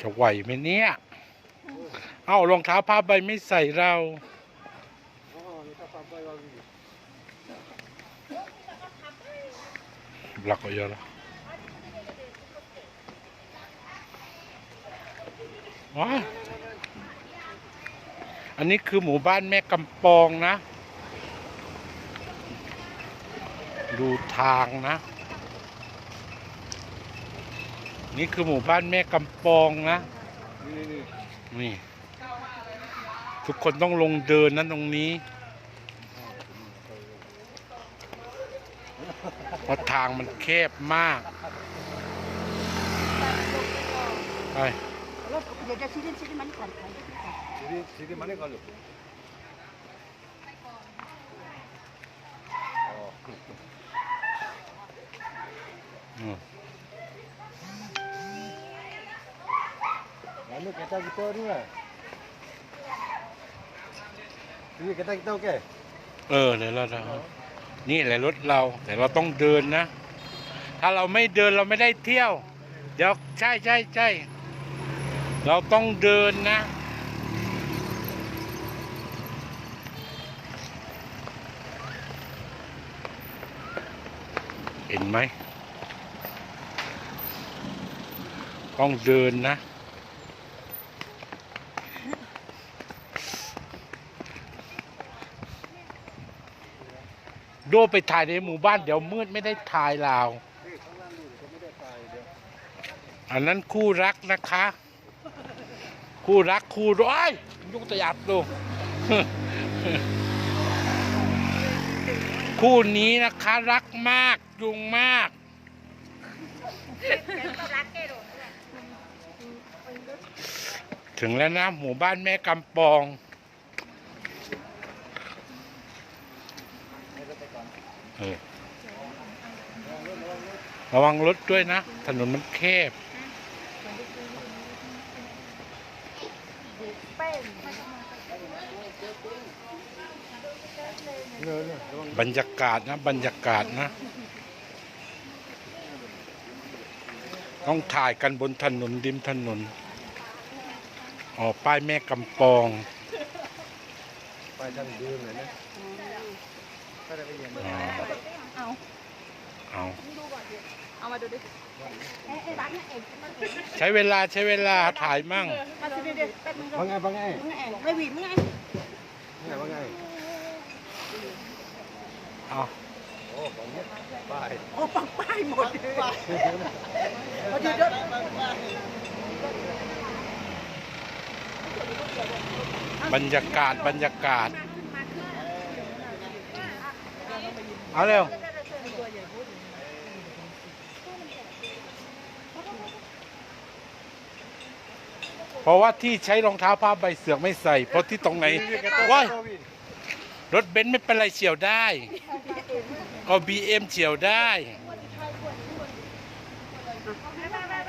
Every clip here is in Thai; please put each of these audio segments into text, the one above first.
จะไหวไหมเนี่ย เอ้ารองเท้าผ้าใบไม่ใส่เรา หลักก็เยอะแล้วว้าอันนี้คือหมู่บ้านแม่กำปองนะ ดูทางนะ นี่คือหมู่บ้านแม่กำปองนะนี่นี่นี่ทุกคนต้องลงเดินนะตรงนี้เพราะทางมันแคบมากไปรถเดี๋ยวจะซื้อเล่นซื้อมั kereta kita ni lah. Ini kereta kita okey? เออเดี๋ยวเราจะนี่แหละรถเรา แต่เราต้องเดินนะ ถ้าเราไม่เดินเราไม่ได้เที่ยว เดี๋ยวใช่ใช่ใช่เราต้องเดินนะ เห็นไหม ต้องเดินนะ ดไปถ่ายในหมู่บ้านเดี๋ยวมืดไม่ได้ถ่ายเราว อันนั้นคู่รักนะคะ คู่รักคู่ร้อยยุกตะยัดดู คู่นี้นะคะ รักมากยุงมาก ถึงแล้วนะ หมู่บ้านแม่กำปอง เออระวังรถด้วยนะ ถนนมันแคบบรรยากาศนะ บรรยากาศนะ ต้องถ่ายกันบนถนนริมถนนอ๋อป้ายแม่กำปอง Pai dan dia ni ni. Kau dah pergi. อ๋อเอาเอา เอามาดูดิเอ๊ะร้านนี้เองมันเองใช้เวลาใช้เวลาถ่ายมั่งมาดูดิดิแป๊บนึง Bangai bangai. มึงไงไม่หวีมึงไง Ni bangai. เอา Oh, banyak. Pai. โอ้ปังป้ายหมดเลยมาดูเด้อบรรยากาศบรรยากาศ เอาเร็วเพราะว่าที่ใช้รองเท้าผ้าใบเสือกไม่ใส่ เพราะที่ตรงไหนว้ายรถเบนซ์ไม่เป็นไรเฉียวได้ก็บีเอ็มเฉียวได้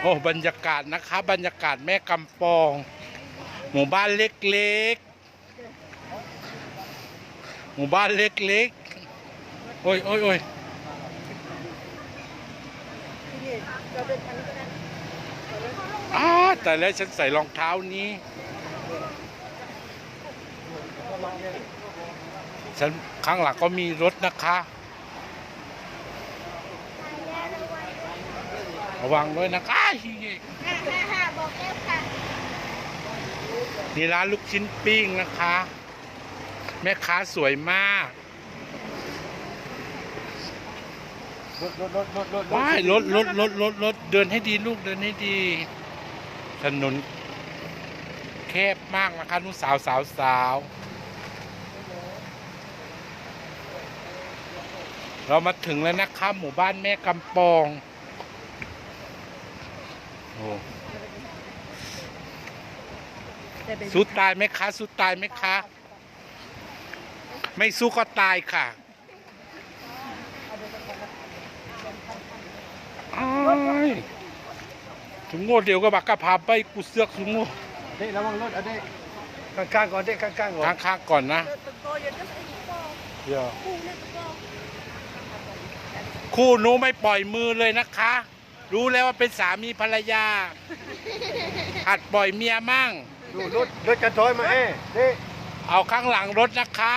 โอ้บรรยากาศนะคะ บรรยากาศแม่กำปอง หมู่บ้านเล็กๆ หมู่บ้านเล็ก โอ้ยโอ้ยโอ้ยอ้าแต่แล้วฉันใส่รองเท้านี้ ฉันข้างหลังก็มีรถนะคะระวังด้วยนะคะอ้ายนี่ร้านลูกชิ้นปิ้งนะคะ แม่ค้าสวยมาก Rot rot rot rot rot. ว้ายรถรถรถรถรถเดินให้ดีลูกเดินให้ดี ถนนแคบมากนะคะนุ่นสาวสาวสาวเรามาถึงแล้วนะคะหมู่บ้านแม่กำปองโอ้สู้ตายไหมคะสู้ตายไหมคะ ไม่สู้ก็ตายค่ะอ้า ยถึงโง่เดียวก็บักกะพาไปกูเสือกถึงโง่ Dek lawang lot adik. Kangkang kau adik kangkang kau. ข้างๆก่อนนะ Ya. คู่หนูไม่ปล่อยมือเลยนะคะ Oi รู้แล้วว่าเป็นสามีภรรยาหัดปล่อยเมียมั่งดูรถรถกระถอยมาเอ้เด้เอาข้างหลังรถนะคะ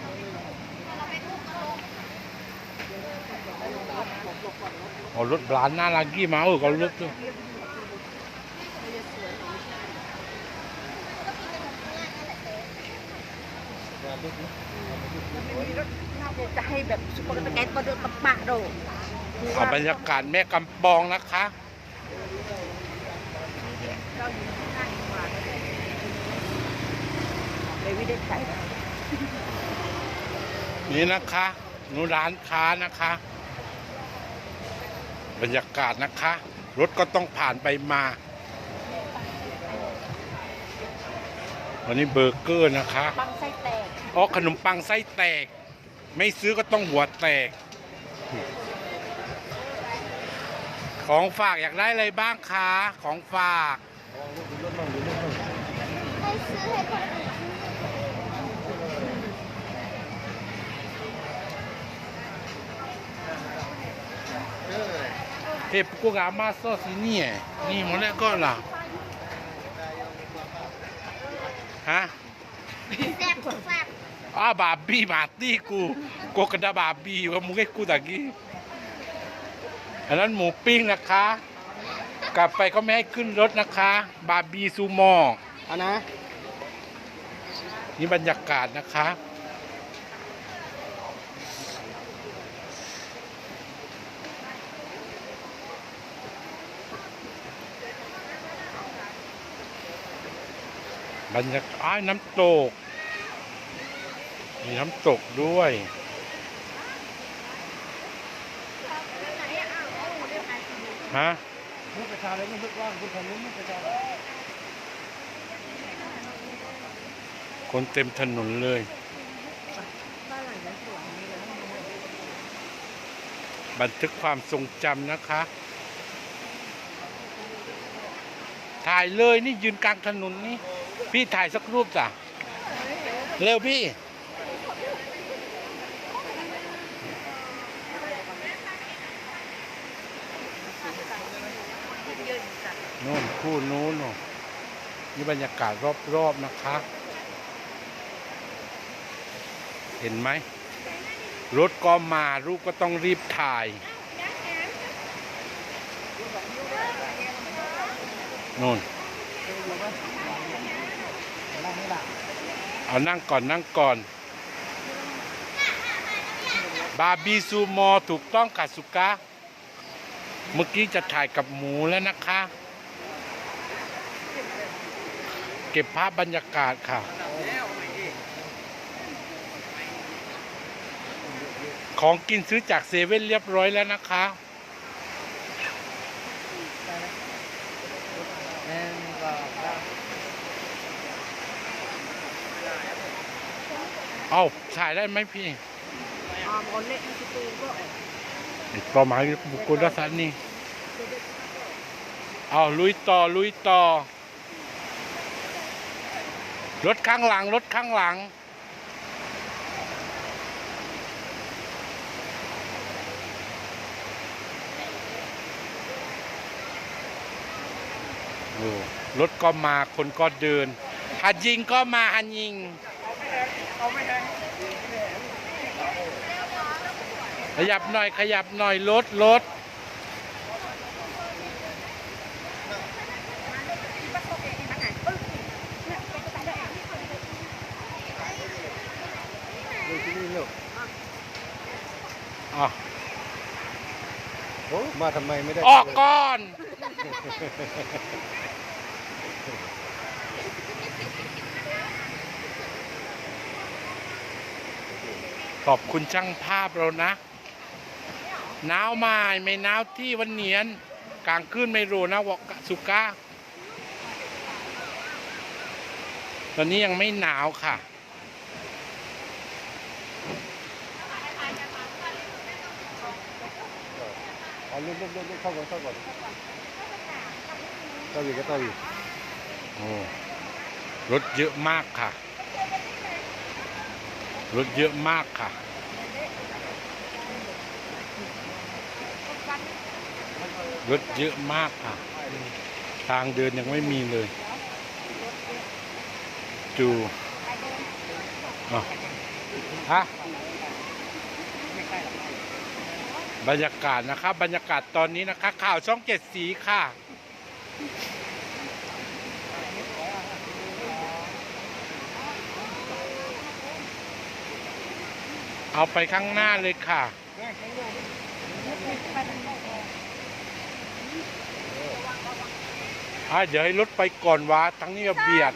เอารถบลานน่ารักกี่มาเออก็รถด้วย จะให้แบบสุปกตะแกนก็เดือ ดตะปะโดเอาบรรยากาศแม่กำปองนะคะเลยวิดีโอใส่นี่นะคะหนูร้านค้านะคะ บรรยากาศนะคะ รถก็ต้องผ่านไปมา วันนี้เบอร์เกอร์นะคะปังไส้แตกอ๋อขนมปังไส้แตก ไม่ซื้อก็ต้องหัวแตก ของฝากอยากได้อะไรบ้างคะ ของฝากรถมั่งดูรถมั่งให้ซื้อให้คนอื่นเฮ้กูกามาซอ สิเนี่ยนี่หมดแล้วก็ล่ะฮะแซ่บแซ่บอ่าบาร์บี้มาตี้กูกูกระดาบาร์บี้ว่ามึงให้กูตะกี้อันนั้นหมูปิ้งนะคะ กลับไปก็ไม่ให้ขึ้นรถนะคะ บาร์บี้ซูโม่อันนะ นี่บรรยากาศนะคะ บรรยากาศอ้น้ำตก มีน้ำตกด้วย ฮะรถประชาเลยไม่รถว่างรถคันนี้ไม่ประชาคนเต็มถนนเลย บันทึกความทรงจำนะคะ ถ่ายเลยนี่ยืนกลางถนนนี่ พี่ถ่ายสักรูปจ้ะเร็วพี่โน่นคู่นู้นน่ะนี่บรรยากาศรอบๆนะคะ เห็นไหม รถก็มารูปก็ต้องรีบถ่ายโน่น เอานั่งก่อนนั่งก่อน บาร์บีซูมอถูกต้องกัสุกะเมื่อกี้จะถ่ายกับหมูแล้วนะคะ เก็บภาพบรรยากาศค่ะ ของกินซื้อจากเซเว่นเรียบร้อยแล้วนะคะ เอาถ่ายได้ไหมพี่อ่าบอลเล็กที่ตูก็ต่อมาบุคคลรัศนี่เอาลุยต่อลุยต่อ รถข้างหลัง รถข้างหลังโอ้รถก็มาคนก็เดินหัดยิงก็มาหันยิง ขยับหน่อยขยับหน่อยรถรถดูที่นี่ลูกอะโอ้มาทำไมไม่ได้ออกก่อน ขอบคุณช่างภาพเรานะ หนาวมาไม่หนาวที่วันเนียนกลางคืนไม่รู้นะวอกสุกาตอนนี้ยังไม่หนาวค่ะ เอาลุกลุกลุกลุกเข้าก่อนเข้าก่อนเข้าอยู่ก็เข้าอยู่โอ้รถเยอะมากค่ะ รถเยอะมากค่ะ รถเยอะมากค่ะ ทางเดินยังไม่มีเลยดูอ๋อฮะบรรยากาศนะครับ บรรยากาศตอนนี้นะคะ ข่าวช่องเจ็ดสีค่ะ เอาไปข้างหน้าเลยค่ะ อะเดี๋ยวให้รถไปก่อนวะทั้งนี้ก็เบียด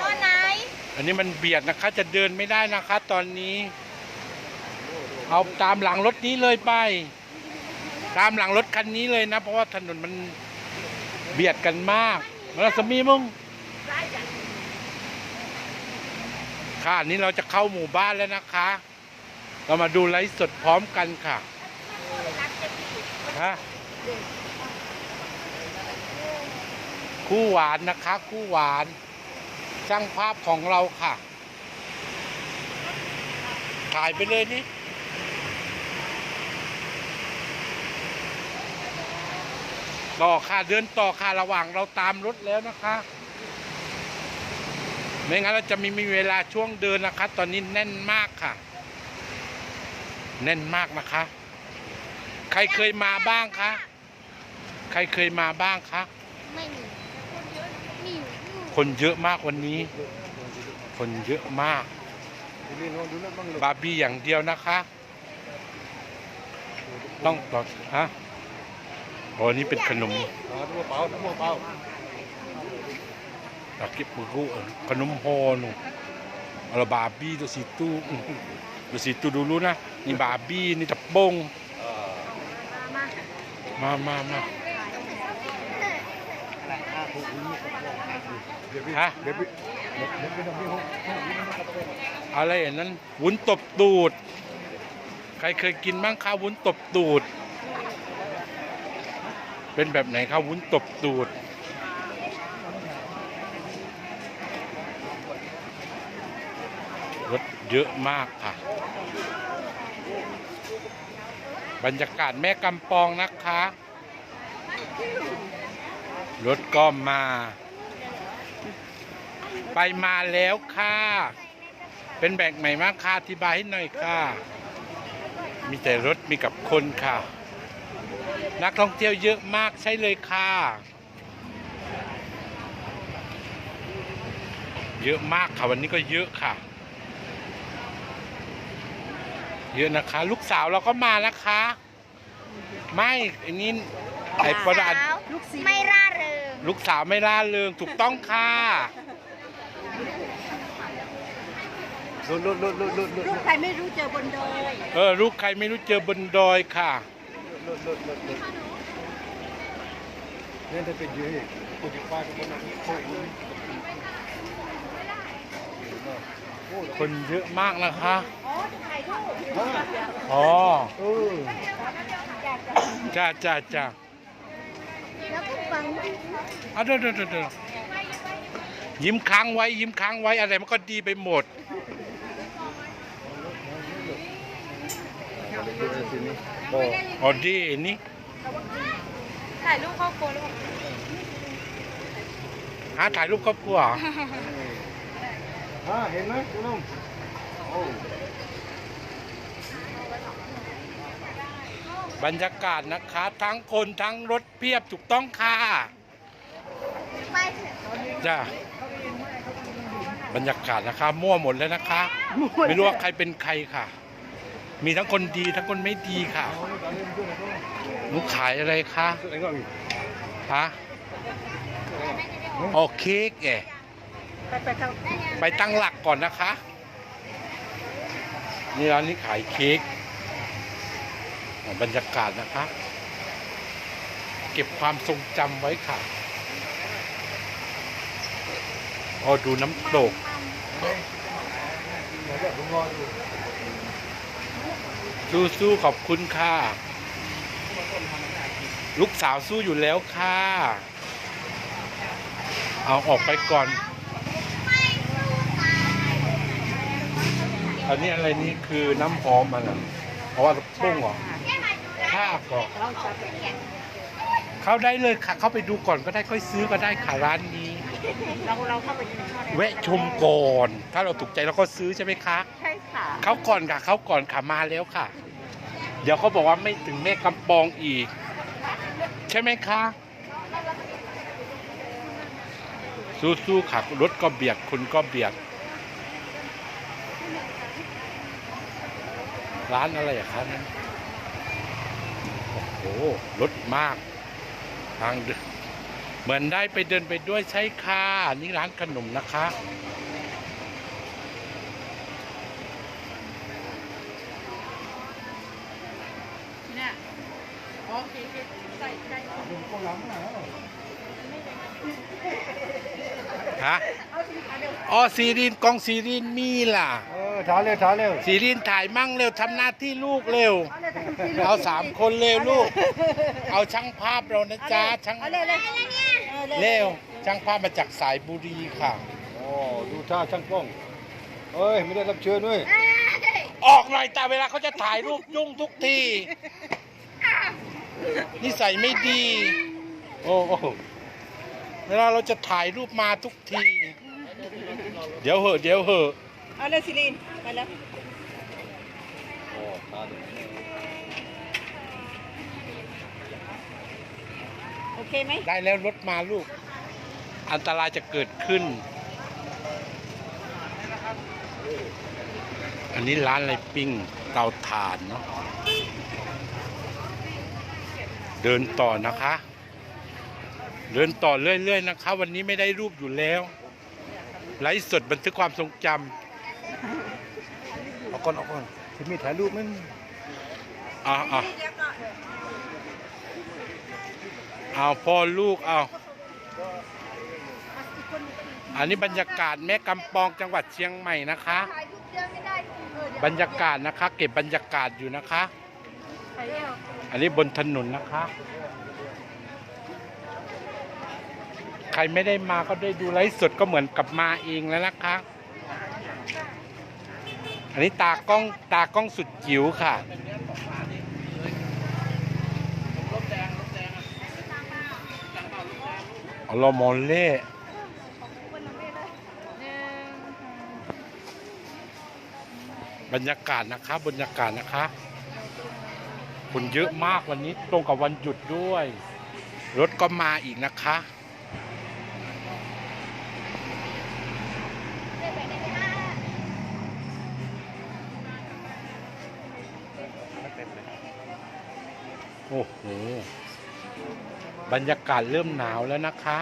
ตอนไหน อันนี้มันเบียดนะคะ จะเดินไม่ได้นะคะ ตอนนี้ เอาตามหลังรถนี้เลยไป ตามหลังรถคันนี้เลยนะ เพราะว่าถนนมันเบียดกันมากแล้วสมีมึงค่ะอันนี้เราจะเข้าหมู่บ้านแล้วนะคะ เรามาดูไลฟ์สดพร้อมกันค่ะฮะ คู่หวานนะคะ คู่หวานช่างภาพของเราค่ะถ่ายไปเลยนี่ต่อค่ะเดินต่อค่ะระหว่างเราตามรถแล้วนะคะ ไม่งั้นเราจะมีมีเวลาช่วงเดินนะคะ ตอนนี้แน่นมากค่ะ แน่นมากนะคะ ใครเคยมาบ้างคะใครเคยมาบ้างคะไม่มี คนเยอะมากวันนี้ คนเยอะมาก บาร์บี้อย่างเดียวนะคะ ต้องต่อฮะโอ้นี่เป็นขนมตะกิบปุกุขนมโฮนุอะไรบาร์บี้ตัวสีตู้ตัวสีตู้ dulu นะ นี่บาร์บี้นี่ตะบงมามามา ฮะเดี๋ยวพี่เดี๋ยวเดี๋ยวพี่ทำพี่ห้องห้องนี้มันก็เป็นอะไรอย่างนั้นวุ้นตบตูด ใครเคยกินบ้างข้าววุ้นตบตูด เป็นแบบไหนข้าววุ้นตบตูดรถเยอะมากค่ะ บรรยากาศแม่กำปองนะคะ รถก็มา ไปมาแล้วค่ะ เป็นแบกใหม่มากค่ะอธิบายให้หน่อยค่ะ มีแต่รถมีกับคนค่ะ นักท่องเที่ยวเยอะมากใช่เลยค่ะ เยอะมากค่ะวันนี้ก็เยอะค่ะ เยอะนะคะ ลูกสาวเราก็มานะคะ ไม่อันนี้ไอ้ประดาลูกไม่ร่าเริง ลูกสาวไม่ล่าเริงถูกต้องค่ะลุดลุดลุดลุดลุดลุดลูกใครไม่รู้เจอบนดอย เออลูกใครไม่รู้เจอบนดอยค่ะ ลุดลุดลุดลุดเนี่ยถ้าเป็นเยอะอีกคนที่ป้าทุกคนนั่งโค้งนี่โอ้คนเยอะมากนะคะอ๋อถ่ายรูปอ๋อเออจ้าจ้าจ้า แล้วก็ฟังอะเดี๋ยวเดี๋ยวเดี๋ยวเดี๋ยวยิ้มค้างไว้ ยิ้มค้างไว้อะไรมันก็ดีไปหมดทีนี้ก็อ๋อดีนี่ถ่ายรูปครอบครัวแล้วบอกหาถ่ายรูปครอบครัวเหรออ่าเห็นไหมคุณน้องโอ้ บรรยากาศนะคะ ทั้งคนทั้งรถเพียบถูกต้องค่ะไปเถอะจ้าบรรยากาศนะคะ มั่วหมดแล้วนะคะ ไม่รู้ว่าใครเป็นใครค่ะ มีทั้งคนดีทั้งคนไม่ดีค่ะหนูขายอะไรคะไอ้ก็อีกฮะโอเค้กแอไปไปทางไปตั้งหลักก่อนนะคะ นี่ร้านนี้ขายเค้กอะ บรรยากาศนะคะเก็บความทรงจำไว้ค่ะอ๋อดูน้ำตกสู้ๆขอบคุณค่ะ ลูกสาวสู้อยู่แล้วค่ะ เอาออกไปก่อน อันนี้อะไรนี่คือน้ำหอมมันอะเพราะว่าปุ้งเหรอ ข้าก่อนเข้าได้เลยค่ะเข้าไปดูก่อนก็ได้ค่อยซื้อก็ได้ค่ะร้านนี้เราเราเข้าไปกินข้าวได้แวะชมก่อน ถ้าเราถูกใจเราก็ซื้อใช่ไหมคะ ใช่ค่ะ เข้าก่อนค่ะเข้าก่อนค่ะมาแล้วค่ะ เดี๋ยวเขาบอกว่าไม่ถึงแม่กำปองอีก ใช่ไหมคะ สู้ๆค่ะรถก็เบียดคนก็เบียด ร้านอะไรอะคะนั้น โอ้โหรถมาก ทางเดินเหมือนได้ไปเดินไปด้วยใช่ค่ะนี่ร้านขนมนะคะเนี่ยโอเคใส่ใส่ฮะอ๋อซีรีนกองซีรีนมีล่ะ เออท้าเร็วท้าเร็วซีรีนถ่ายมั่งเร็วทำหน้าที่ลูกเร็ว เอาสามคนเร็วลูก เอาช่างภาพเรานะจ๊ะช่างเอาเลยเลยเร็วช่างภาพมาจากสายบุรีค่ะโอ้ดูท่าช่างกล้องเอ้ยไม่ได้รับเชิญด้วยออกหน่อยแต่เวลาเขาจะถ่ายรูปยุ่งทุกทีนิสัยไม่ดี โอ้โอ้เวลาเราจะถ่ายรูปมาทุกที เดี๋ยวเหอะ เดี๋ยวเหอะ เอาเลยซิลิน ไปแล้วโอ้ท้าเร็วโอเคไหมได้แล้วรถมาลูก อันตรายจะเกิดขึ้น อันนี้ร้านอะไรปิ้งเตาถ่านเนาะเดินต่อนะคะ เดินต่อเรื่อยๆนะคะ วันนี้ไม่ได้รูปอยู่แล้วไลฟ์สดบันทึกความทรงจำ ก่อนเอาก่อนที่มีถ่ายรูปมั้ยอ่าอ่าเอาพ่อลูกเอาอันนี้บรรยากาศแม่กำปองจังหวัดเชียงใหม่นะคะถ่ายทุกเดือนไม่ได้เออเดี๋ยวบรรยากาศนะคะ เก็บบรรยากาศอยู่นะคะไปเร็วอันนี้บนถนนนะคะ ใครไม่ได้มาก็ได้ดูไลฟ์สดก็เหมือนกับมาเองแล้วนะคะ อันนี้ตากล้องตากล้องสุดจิ๋วค่ะ อลอมอลเล่บรรยากาศนะคะบรรยากาศนะคะ คนเยอะมากวันนี้ตรงกับวันหยุดด้วย รถก็มาอีกนะคะ โอ้โห บรรยากาศเริ่มหนาวแล้วนะคะ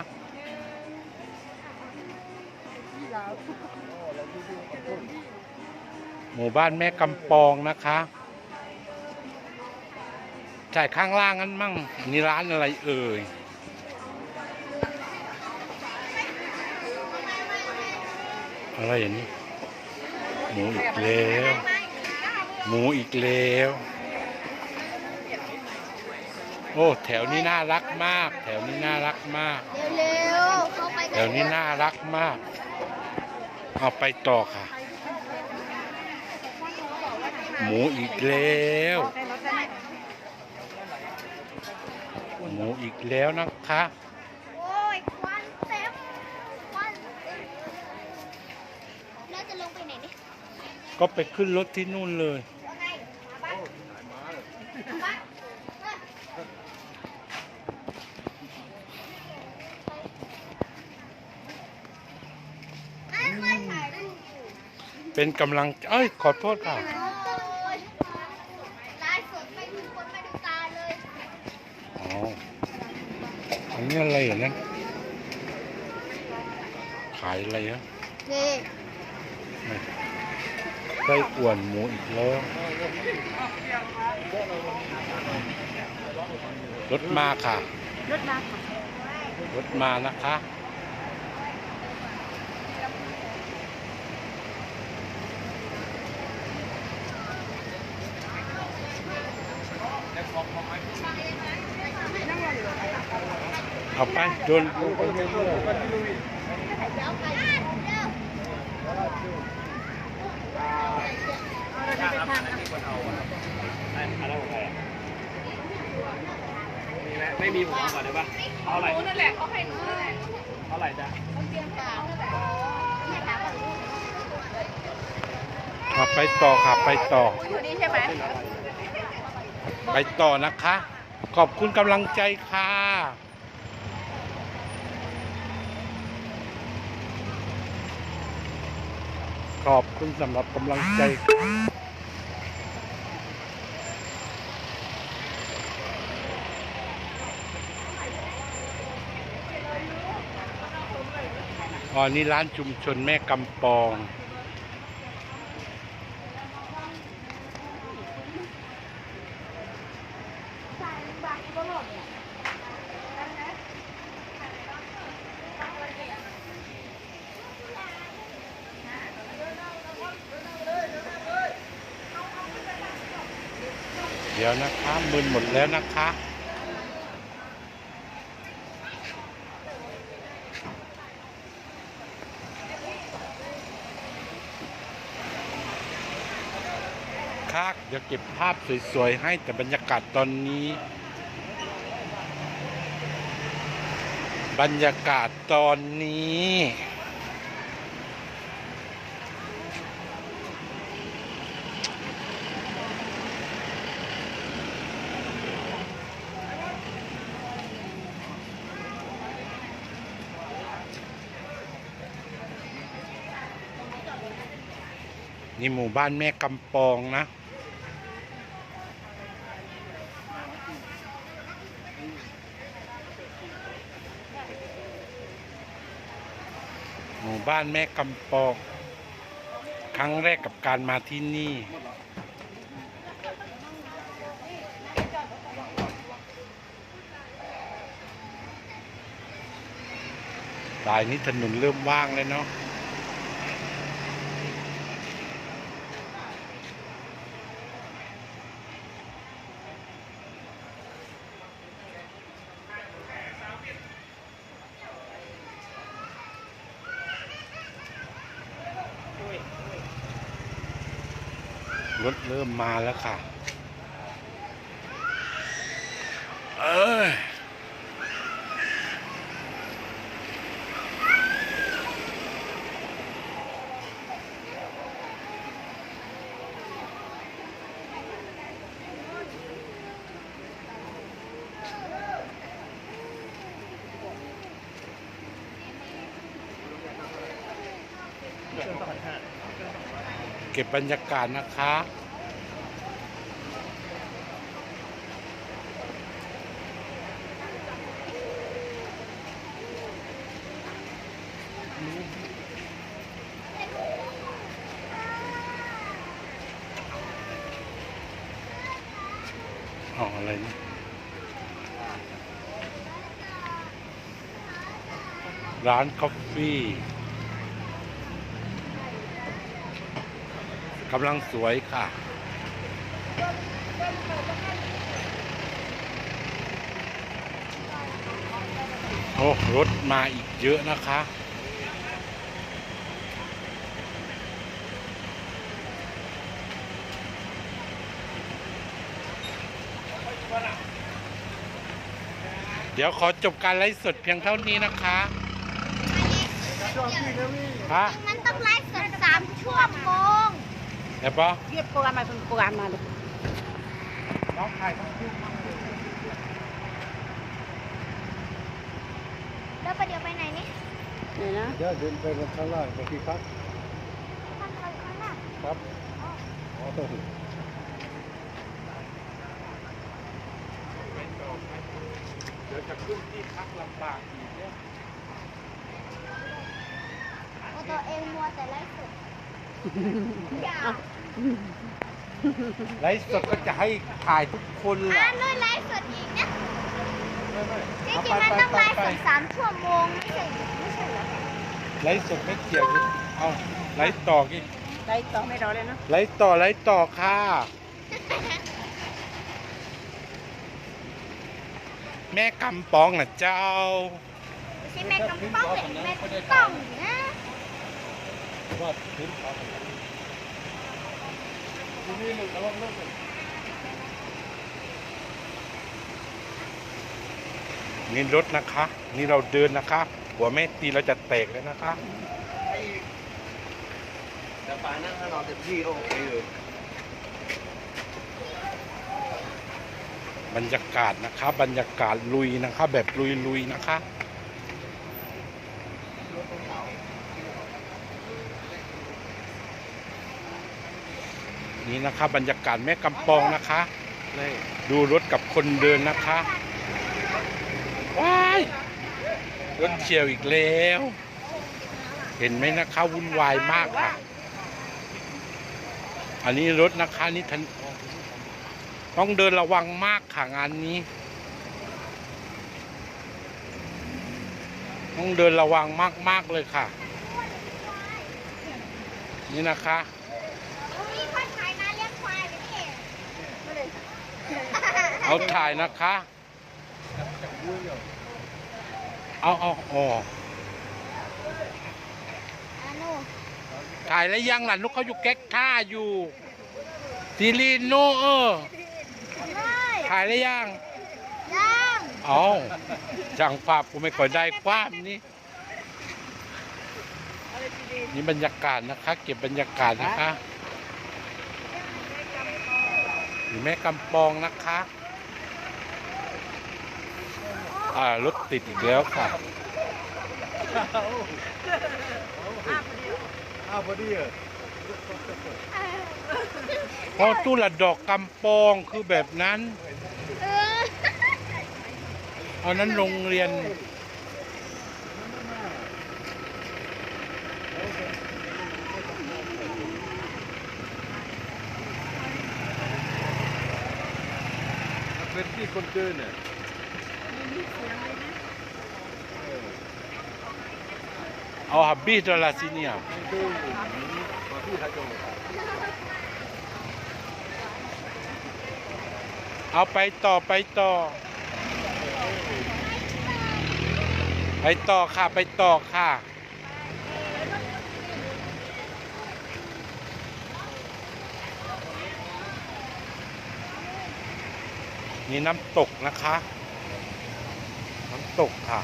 หมู่บ้านแม่กำปองนะคะจ่ายข้างล่างนั้นมั่งนี่ร้านอะไรเอ่ย อะไรอย่างนี้ หมูอีกแล้ว หมูอีกแล้ว โอ้แถวนี้น่ารักมาก แถวนี้น่ารักมาก เร็วๆเข้าไปแถวนี้น่ารักมาก เอาไปต่อค่ะ หมูอีกแล้วได้รถได้ไหมหมูอีกแล้วนะคะ โอ้ยควันเต็มควันเต็มแล้วจะลงไปไหนเนี่ย ก็ไปขึ้นรถที่นู่นเลย ว่าไงมาบ้านมาบ้านไม่เคยถ่ายรูปอยู่ เป็นกำลังเอ้ยขอโทษค่ะโอ้ยไลฟ์สดไปทุกคนไม่ดูตาเลยอ๋ออันนี้อะไรอย่างนั้นขายอะไรอะนี่ไส้อ่วนหมูอีกแล้วรถมาค่ะรถมาค่ะรถมานะคะ เอาไปโดนไม่มีผมก่อนได้ปะเอาอะไรหนูนั่นแหละเขาให้หนูนั่นแหละเอาอะไรจ้ะขับไปต่อขับไปต่ออยู่นี่ใช่ไหมไปต่อนะคะ ขอบคุณกำลังใจค่ะ ขอบคุณสำหรับกำลังใจอ๋อนี่ร้านชุมชนแม่กำปอง เดี๋ยวนะคะ มึนหมดแล้วนะคะคักเดี๋ยวเก็บภาพสวยๆให้แต่บรรยากาศตอนนี้ บรรยากาศตอนนี้ นี่หมู่บ้านแม่กำปองนะหมู่บ้านแม่กำปอง ครั้งแรกกับการมาที่นี่ สายนี้ถนนเริ่มว่างเลยเนาะ มาแล้วค่ะ เอ้ยเก็บบรรยากาศนะคะ ร้านกาแฟกำลังสวยค่ะ โอ้รถมาอีกเยอะนะคะเดี๋ยวขอจบการไลฟ์สดเพียงเท่านี้นะคะ ฮะมันต้องไลฟ์สดสามชั่วโมงเดี๋ยวปะเรียกโปรแกรมมาเป็นโปรแกรมมาเลยน้องถ่ายทั้งคู่แล้วประเดี๋ยวไปไหนนี่เดี๋ยวนะเดี๋ยวเดินไปข้างล่างไปที่พักทำอะไรกันน่ะครับอ๋อเดี๋ยวจะขึ้นที่พักลำบากอีกเนี่ย เอา ตัวเองมัวแต่ไลฟ์สดอย่าไลฟ์สดก็จะให้ถ่ายทุกคนอ่าล่ะนด้วยไลฟ์สดอีกนะไม่ไม่จริเอางไปๆมันไปต้องไปไลฟ์ไปสดสามชั่วโมงไม่ใช่ไม่ใช่เหรอไลฟ์สดไม่เกี่ยวเอาไลฟ์ต่อกี่ได้ต่อไม่รอเลยนะไลฟ์ต่อไลฟ์ต่อค่ะ แม่กำปองนะเจ้า ไม่ใช่แม่กำป้องแต่แม่ต้อง นะว่าถึงเขาอทีนี้มึงระวังเลิกเลยนี่รถนะคะ นี่เราเดินนะคะ หัวแม่ตีเราจะแตกเลยนะคะแต่ป่านั่งข้างนอกเต็มที่ก็โอเคเลยบรรยากาศนะคะ บรรยากาศลุยนะคะ แบบลุยๆนะคะ นี่นะคะบรรยากาศแม่กำปองนะคะดูรถกับคนเดินนะคะว้ายรถเฉียวอีกแล้ว เห็นไหมนะคะวุ่นวายมากค่ะ อันนี้รถนะคะนี่ทันต้องเดินระวังมากค่ะงานนี้ ต้องเดินระวังมากๆเลยค่ะ นี่นะคะ มีคนขายนาเลี้ยงควายไหมพี่ เอาถ่ายนะคะ เอาเอาอ๋ออานุถ่ายแล้วยังล่ะนุกเขาอยู่แก๊กท่าอยู่ซีรีนโนเออเลยถ่ายแล้วยังยังเอาจังภาพกูไม่ค่อยได้ความนี่นี่บรรยากาศนะคะ เก็บบรรยากาศนะคะอยู่แม่กำปองนะคะ อ่ารถติดอีกแล้วค่ะอ้าวพอดีเหรอเพราะตู้ละดอกกำปองคือแบบนั้น เออเอานั้นโรงเรียนเป็นที่คนเกินเนี่ย เอาฮับบี้ตัวละสิเนี่ยมันคือมาพี่ทายจงเอาไปต่อไปต่อ ไปต่อค่ะ ไปต่อค่ะนี่น้ำตกนะคะ ตกค่ะ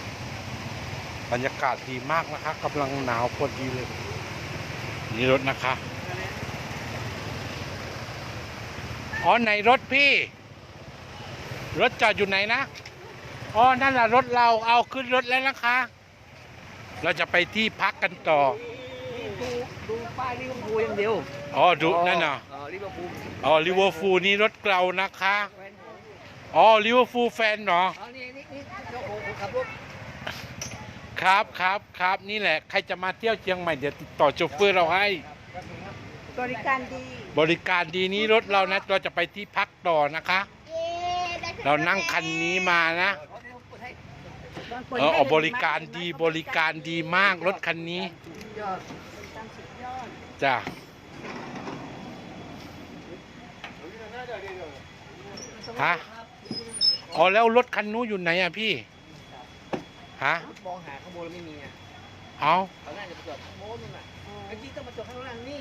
บรรยากาศดีมากนะคะกำลังหนาวพอดีเลย นี่รถนะคะ อ๋อไหนรถพี่ รถจอดอยู่ไหนนะ อ๋อ นั่นแหละรถเราเอาขึ้นรถแล้วนะคะ เราจะไปที่พักกันต่อ ดูดูป้ายลิเวอร์พูลอย่างเดียวอ๋อดูนั่นน่ะเออลิเวอร์พูลอ๋อลิเวอร์พูลนี่รถเรานะคะแฟนผมอ๋อลิเวอร์พูลแฟนเหรอ อ๋ คนขับรถครับครับครับนี่แหละใครจะมาเที่ยวเชียงใหม่เดี๋ยวติดต่อโชเฟอร์เราให้ บริการดีบริการดีนี้รถเรานะเราจะไปที่พักต่อนะคะ เย้ได้ขึ้เรานั่งคันนี้มานะเออเอาบริการดีบริการดีมากรถคันนี้ยอดจ้ะฮะอ๋อแล้วรถคันนู้นอยู่ไหนอะพี่ ฮะมองหาขโมยแล้วไม่มีอะเอาเขาน่าจะไปจอดข้างโน้นนู่นน่ะไอ้ที่ต้องมาจอดข้างล่างนี่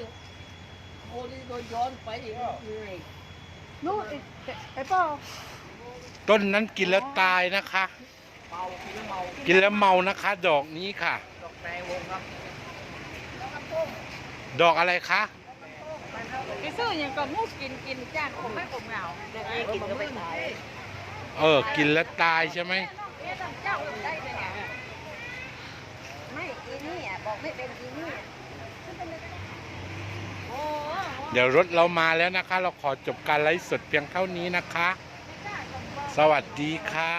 โอ้นี่โดนย้อนไปอีกเหนื่อยนู่นไอ้ไอ้ป้อต้นนั้นกินแล้วตายนะคะ เมากินแล้วเมากินแล้วเมานะคะ ดอกนี้ค่ะ ดอกแต่วงครับดอกอะไรคะไปซื้ออย่างก่อนมูกินกินจ้างผมไม่ผมเหงาแต่เองกินก็ไม่ตายเออ กินแล้วตายใช่ไหมเจ้าได้เลยไงไม่อีนี่อะ บอกไม่เป็นอีนี่โอ้เดี๋ยวรถเรามาแล้วนะคะ เราขอจบการไลฟ์สดเพียงเท่านี้นะคะ สวัสดีค่ะ